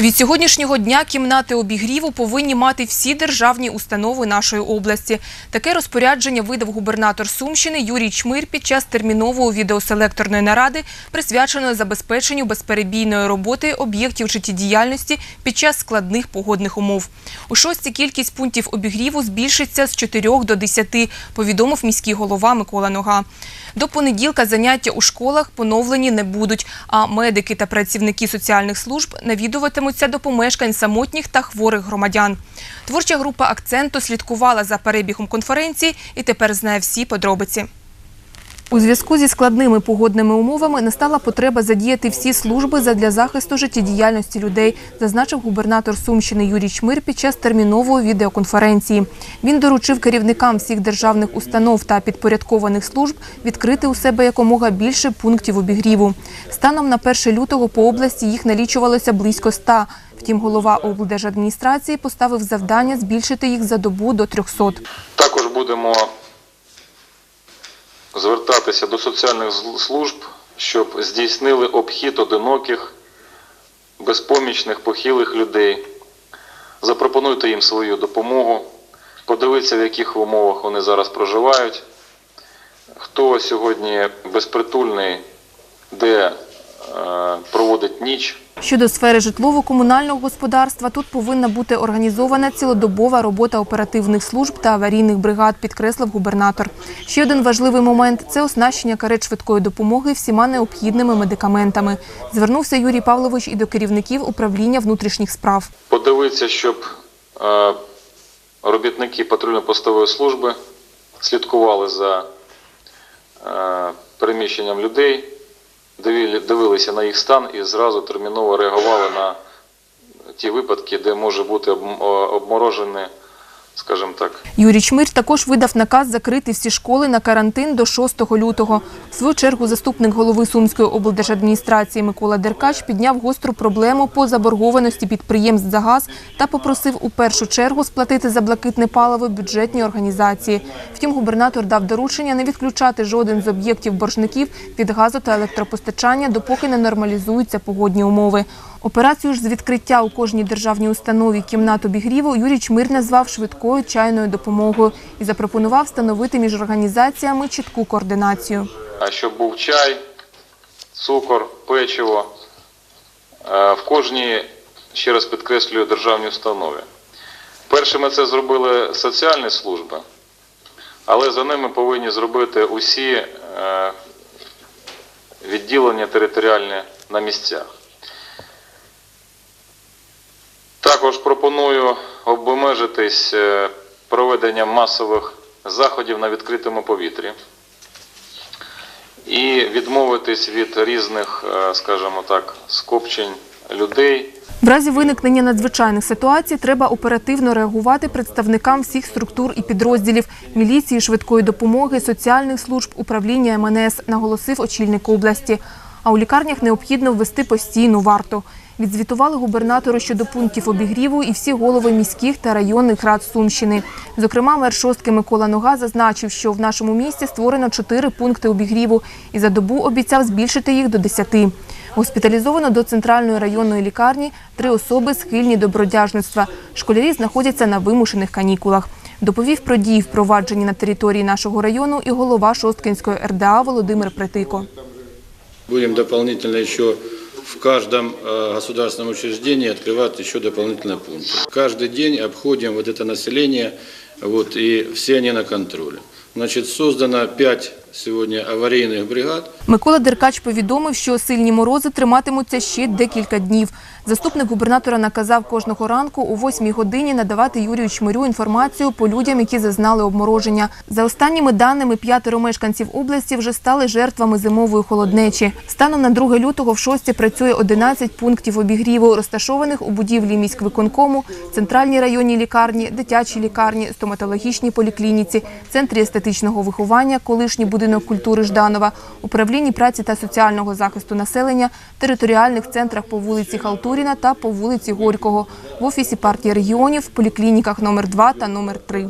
Від сьогоднішнього дня кімнати обігріву повинні мати всі державні установи нашої області. Таке розпорядження видав губернатор Сумщини Юрій Чмир під час термінової відеоселекторної наради, присвяченої забезпеченню безперебійної роботи об'єктів життєдіяльності під час складних погодних умов. У шостій кількість пунктів обігріву збільшиться з 4 до 10, повідомив міський голова Микола Нога. До понеділка заняття у школах поновлені не будуть, а медики та працівники соціальних служб навідуватимуться до помешкань самотніх та хворих громадян. Творча група акценту слідкувала за перебігом конференції і тепер знає всі подробиці. У зв'язку зі складними погодними умовами настала потреба задіяти всі служби задля захисту життєдіяльності людей, зазначив губернатор Сумщини Юрій Чмир під час термінової відеоконференції. Він доручив керівникам всіх державних установ та підпорядкованих служб відкрити у себе якомога більше пунктів обігріву. Станом на 1 лютого по області їх налічувалося близько 100. Втім, голова облдержадміністрації поставив завдання збільшити їх за добу до 300. Також будемо звертатися до соціальних служб, щоб здійснили обхід одиноких, безпомічних, похилих людей. Запропонуйте їм свою допомогу, подивіться, в яких умовах вони зараз проживають, хто сьогодні безпритульний, де е, проводить ніч. Щодо сфери житлово-комунального господарства, тут повинна бути організована цілодобова робота оперативних служб та аварійних бригад, підкреслив губернатор. Ще один важливий момент це оснащення карет швидкої допомоги всіма необхідними медикаментами. Звернувся Юрій Павлович і до керівників управління внутрішніх справ. подивитися, щоб е, робітники патрульно-постової служби слідкували за е, переміщенням людей, дивилися на їх стан і зразу терміново реагували на ті випадки, де може бути обм- обморожене, скажімо так, Юрій Чмир також видав наказ закрити всі школи на карантин до 6 лютого. В свою чергу заступник голови Сумської облдержадміністрації Микола Деркач підняв гостру проблему по заборгованості підприємств за газ та попросив у першу чергу сплатити за блакитне паливо бюджетні організації. Втім, губернатор дав доручення не відключати жоден з об'єктів боржників від газу та електропостачання, допоки не нормалізуються погодні умови. Операцію ж з відкриття у кожній державній установі кімнат обігріву Юрій Чмир назвав швидкою чайною допомогою і запропонував встановити між організаціями чітку координацію. а щоб був чай, цукор, печиво е, в кожній, ще раз підкреслюю, державній установі. Першими це зробили соціальні служби, але за ними повинні зробити усі е, відділення територіальні на місцях. Також пропоную обмежитись е, проведенням масових заходів на відкритому повітрі і відмовитись від різних, е, скажімо так, скупчень людей. В разі виникнення надзвичайних ситуацій треба оперативно реагувати представникам всіх структур і підрозділів міліції, швидкої допомоги, соціальних служб, управління МНС, наголосив очільник області. А у лікарнях необхідно ввести постійну варту. Відзвітували губернатору щодо пунктів обігріву і всі голови міських та районних рад Сумщини. Зокрема, мер шостки Микола Нога зазначив, що в нашому місті створено чотири пункти обігріву і за добу обіцяв збільшити їх до десяти. Госпіталізовано до центральної районної лікарні три особи схильні до бродяжництва. Школярі знаходяться на вимушених канікулах. Доповів про дії, впроваджені на території нашого району, і голова Шосткинської РДА Володимир Притико. Будем дополнительно еще в каждом э, государственном учреждении открывать еще дополнительные пункты. Каждый день обходим вот это население, вот, и все они на контроле. Значит, создано 5 сегодня аварийных бригад. Микола Деркач повідомив, що сильні морози триматимуться ще декілька днів. Заступник губернатора наказав кожного ранку о 8 годині надавати Юрію Чмирю інформацію по людям, які зазнали обмороження. За останніми даними, п'ятеро мешканців області вже стали жертвами зимової холоднечі. Станом на 2 лютого в шості працює 11 пунктів обігріву, розташованих у будівлі міськвиконкому, центральній районній лікарні, дитячій лікарні, стоматологічній поліклініці, центрі естетичного виховання, колишній будинок культури Жданова, управлінні праці та соціального захисту населення, територіальних центрах по вулиці Халтуріна та по вулиці Горького, в офісі партії регіонів, поліклініках номер 2 та номер 3